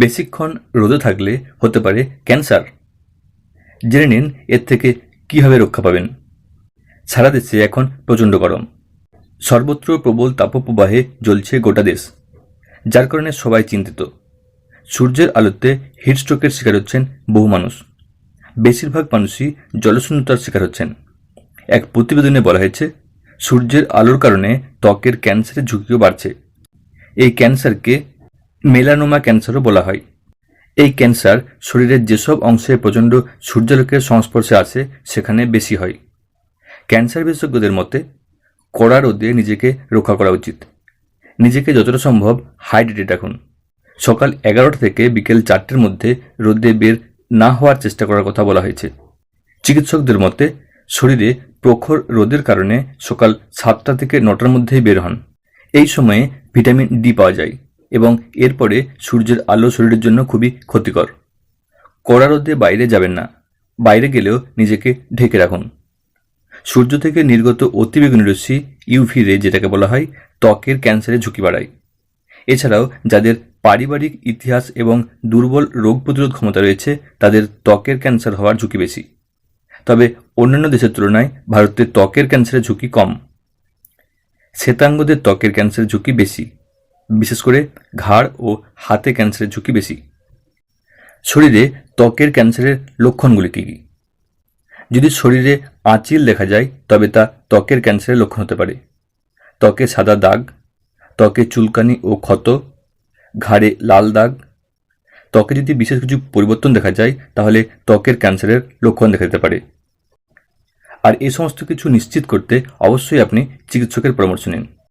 বেশিক্ষণ রোদে থাকলে হতে পারে ক্যান্সার। জেনে নিন এর থেকে কীভাবে রক্ষা পাবেন। সারা দেশে এখন প্রচণ্ড গরম। সর্বত্র প্রবল তাপপ্রবাহে জ্বলছে গোটা দেশ, যার কারণে সবাই চিন্তিত। সূর্যের আলোতে হিটস্ট্রোকের শিকার হচ্ছেন বহু মানুষ। বেশিরভাগ মানুষই জলশূন্যতার শিকার হচ্ছেন। এক প্রতিবেদনে বলা হয়েছে, সূর্যের আলোর কারণে ত্বকের ক্যান্সারের ঝুঁকিও বাড়ছে। এই ক্যান্সারকে মেলানোমা ক্যান্সারও বলা হয়। এই ক্যান্সার শরীরের যেসব অংশে প্রচণ্ড সূর্যালোকের সংস্পর্শে আসে, সেখানে বেশি হয়। ক্যান্সার বিশেষজ্ঞদের মতে, কড়া রোদে নিজেকে রক্ষা করা উচিত। নিজেকে যতটা সম্ভব হাইড্রেটেড রাখুন। সকাল এগারোটা থেকে বিকেল চারটের মধ্যে রোদে বের না হওয়ার চেষ্টা করার কথা বলা হয়েছে। চিকিৎসকদের মতে, শরীরে প্রখর রোদের কারণে সকাল সাতটা থেকে নটার মধ্যেই বের হন। এই সময়ে ভিটামিন ডি পাওয়া যায়। এবং এরপরে সূর্যের আলো শরীরের জন্য খুবই ক্ষতিকর। কড়া রোদে বাইরে যাবেন না। বাইরে গেলেও নিজেকে ঢেকে রাখুন। সূর্য থেকে নির্গত অতিবেগুনি রশ্মি ইউভি রে যেটাকে বলা হয়, ত্বকের ক্যান্সারের ঝুঁকি বাড়ায়। এছাড়াও যাদের পারিবারিক ইতিহাস এবং দুর্বল রোগ প্রতিরোধ ক্ষমতা রয়েছে, তাদের ত্বকের ক্যান্সার হওয়ার ঝুঁকি বেশি। তবে অন্যান্য দেশের তুলনায় ভারতে ত্বকের ক্যান্সারের ঝুঁকি কম। শ্বেতাঙ্গদের ত্বকের ক্যান্সারের ঝুঁকি বেশি। বিশেষ করে ঘাড় ও হাতে ক্যান্সারের ঝুঁকি বেশি। শরীরে ত্বকের ক্যান্সারের লক্ষণগুলি কী কী? যদি শরীরে আঁচিল দেখা যায়, তবে তা ত্বকের ক্যান্সারের লক্ষণ হতে পারে। ত্বকে সাদা দাগ, ত্বকে চুলকানি ও ক্ষত, ঘাড়ে লাল দাগ। ত্বকে যদি বিশেষ কিছু পরিবর্তন দেখা যায়, তাহলে ত্বকের ক্যান্সারের লক্ষণ দেখা দিতে পারে। আর এই সমস্ত কিছু নিশ্চিত করতে অবশ্যই আপনি চিকিৎসকের পরামর্শ নিন।